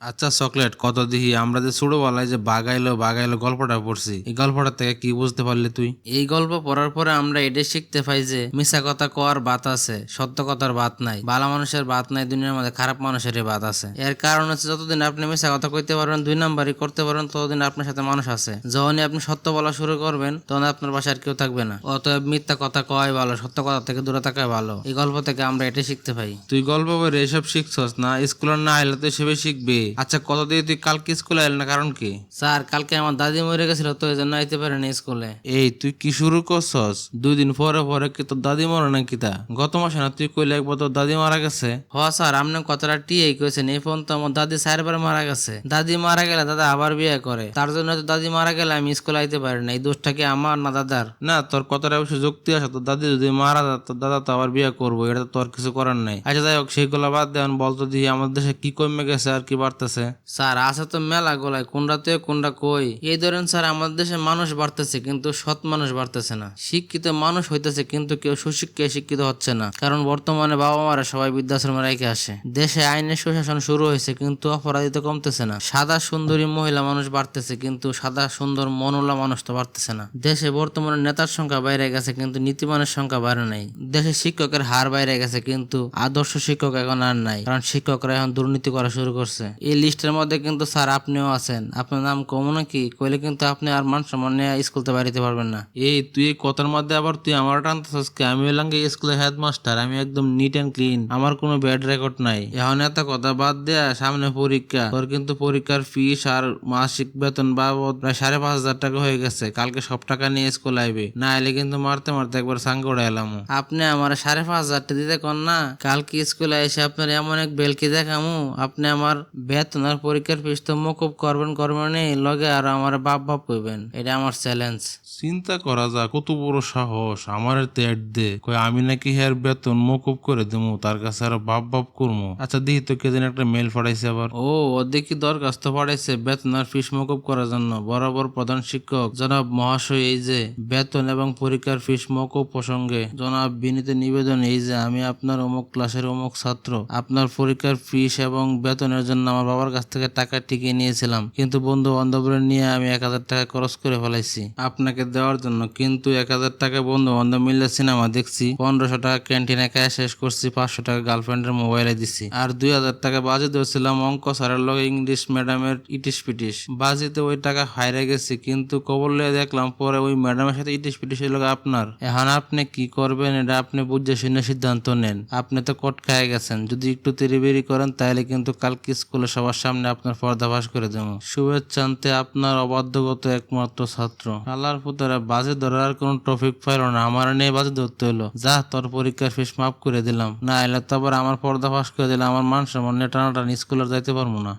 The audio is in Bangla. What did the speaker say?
আচ্ছা চকলেট কত দিহি? আমরা যে ছোট ছোটবেলায় যে বাগাইলো বাগাইলো গল্পটা পড়ছি এই গল্পটা থেকে কি বুঝতে পারলি তুই? এই গল্প পড়ার পরে আমরা এটাই শিখতে পাই যে মিশা কথা কোয়ার বাত আছে সত্য কথার বাত নাই ভালো মানুষের বাত নাই দুনিয়ার মধ্যে খারাপ মানুষেরই বাত আছে। এর কারণ হচ্ছে যতদিন আপনি মিশা কথা কইতে পারবেন দুই নাম্বারই করতে পারবেন ততদিন আপনার সাথে মানুষ আছে। যখনই আপনি সত্য বলা শুরু করবেন তখন আপনার বাসায় আর কেউ থাকবে না। অতএব মিথ্যা কথা কয় ভালো সত্য কথা থেকে দূরে থাকাই ভালো। এই গল্প থেকে আমরা এটাই শিখতে পাই। তুই গল্প বই এসব শিখছস না? স্কুলের না আইলে তো সেবে শিখবে। আচ্ছা কত দিয়ে তুই কালকে স্কুলে আইল না কারণ কি? স্যার কালকে আমার দাদি মরে গেছিল তো এই জন্য আইতে পারেনি স্কুলে এই তুই কি শুরু করছস? দুই দিন পরে পরে কি তোর দাদি মরে নাকি তা? গত মাসে না তুই কইলে একবার তোর দাদি মারা গেছে? হ স্যার আপনি কথাটা টিএই কইছেন এই ফোন তো আমার দাদি চারবার মারা গেছে। দাদি মারা গেলে দাদা আবার বিয়ে করে। তার জন্য তো দাদি মারা গেলে আমি স্কুলে আইতে পারি না এই দোষটা কি আমার না দাদার? না তোর কথাটা অবশ্য যুক্তি আছে তোর দাদি যদি মারা যায় তোর দাদা তো আবার বিয়ে করব এটা তো তোর কিছু করার নাই। আচ্ছা যাই হোক সেইগুলো বাদ দেন বলতো দিয়ে আমাদের দেশে কি কমে গেছে আর কি বাড়তেছে স্যার, আছে তো মেলা গোলায়, কোনটা তো কোনটা কই? এই ধরেন স্যার, আমাদের দেশে মানুষ বাড়তেছে, কিন্তু সৎ মানুষ বাড়তেছে না। শিক্ষিত মানুষ হইতেছে, কিন্তু কেউ সুশিক্ষায় শিক্ষিত হচ্ছে না। কারণ বর্তমানে বাবা মারা সবাই বৃদ্ধাশ্রমে রেখে আসে। দেশে আইনের সুশাসন শুরু হয়েছে, কিন্তু অপরাধী তো কমতেছে না। সাদা সুন্দরী মহিলা মানুষ বাড়তেছে, কিন্তু সাদা সুন্দর মনোলা মানুষ তো বাড়তেছে না। দেশে বর্তমানে নেতার সংখ্যা বাইরে গেছে, কিন্তু নীতিমানের সংখ্যা বাইরে নাই। দেশে শিক্ষকের হার বাইরে গেছে, কিন্তু আদর্শ শিক্ষক এখন আর নাই। কারণ শিক্ষকরা এখন দুর্নীতি করা শুরু করছে। এই লিস্টের মধ্যে কিন্তু স্যার আপনিও আছেন। আপনার নাম কম নাকি? কইলে কিন্তু আপনি আর মান সম্মান নিয়ে স্কুলতে বাড়িতে পারবেন না। এই তুই এই কথার মধ্যে আবার তুই আমার টানতেছিস কি? আমি হলাম স্কুলের হেডমাস্টার। আমি একদম নিট অ্যান্ড ক্লিন আমার কোনো ব্যাড রেকর্ড নাই। এখন এত কথা বাদ দেয়া সামনে পরীক্ষা। তোর কিন্তু পরীক্ষার ফিস আর মাসিক বেতন বাবদ প্রায় সাড়ে পাঁচ হাজার টাকা হয়ে গেছে। কালকে সব টাকা নিয়ে স্কুল আইবে। না এলে কিন্তু মারতে মারতে একবার সাঙ্গ করে এলাম। আপনি আমার সাড়ে পাঁচ হাজার টাকা দিতে কন না? কালকে স্কুলে এসে আপনার এমন এক বেলকি দেখামু। আপনি আমার বেতন আর পরীক্ষার ফিস তো মকুব করবেন করবেন লগে আর আমার বাপ বাপ কইবেন। এটা আমার চ্যালেঞ্জ চিন্তা করা যা কত বড় সাহস। আমার তেট দে। কই আমি নাকি হের বেতন মকুব করে দেবো তার কাছে আর বাপ বাপ করব আচ্ছা দিহি তো কেদিন একটা মেল পাঠাইছে আবার। ও ওদিকে দরখাস্ত পড়াইছে বেতন আর ফিস মকুব করার জন্য। বরাবর প্রধান শিক্ষক জনাব মহাশয় এই যে বেতন এবং পরীক্ষার ফিস মকুব প্রসঙ্গে। জনাব বিনীত নিবেদন এই যে আমি আপনার অমুক ক্লাসের অমুক ছাত্র। আপনার পরীক্ষার ফিস এবং বেতনের জন্য আমার বাবার কাছ থেকে টাকা টিকিয়ে নিয়েছিলাম, কিন্তু বন্ধু বান্ধবরা নিয়ে আমি এক হাজার টাকা খরচ করে ফেলাইছি। আপনাকে দেওয়ার জন্য কিন্তু এক হাজার টাকা বন্ধু বান্ধব মিলে সিনেমা দেখছি, পনেরোশো টাকা ক্যান্টিনে খায় শেষ করছি, পাঁচশো টাকা গার্লফ্রেন্ডের মোবাইলে দিছি। আর দুই হাজার টাকা বাজে দিয়েছিলাম অঙ্ক স্যারের লগে ইংলিশ ম্যাডামের ইটিস পিটিস বাজিতে ওই টাকা হাইরে গেছি, কিন্তু কবর লিয়ে দেখলাম পরে ওই ম্যাডামের সাথে ইটিস পিটিস লগে আপনার। এখন আপনি কি করবেন এটা আপনি বুঝে শুনে সিদ্ধান্ত নেন। আপনি তো কট খায় গেছেন, যদি একটু তেরিবেরি করেন তাহলে কিন্তু কালকে স্কুলে সবার সামনে আপনার পর্দাভাস করে দেবো। শুভেচ্ছান্তে আপনার অবাধ্যগত একমাত্র ছাত্র। আল্লাহর পুতরা বাজে ধরার কোনো টপিক পাইল না। আমার নিয়ে বাজে ধরতে হলো যা, তোর পরীক্ষার ফিস মাফ করে দিলাম। না এলে তো আবার আমার পর্দা ফাঁস করে দিলাম আমার মান সম্মান নিয়ে টানাটানি স্কুলে যাইতে পারব না।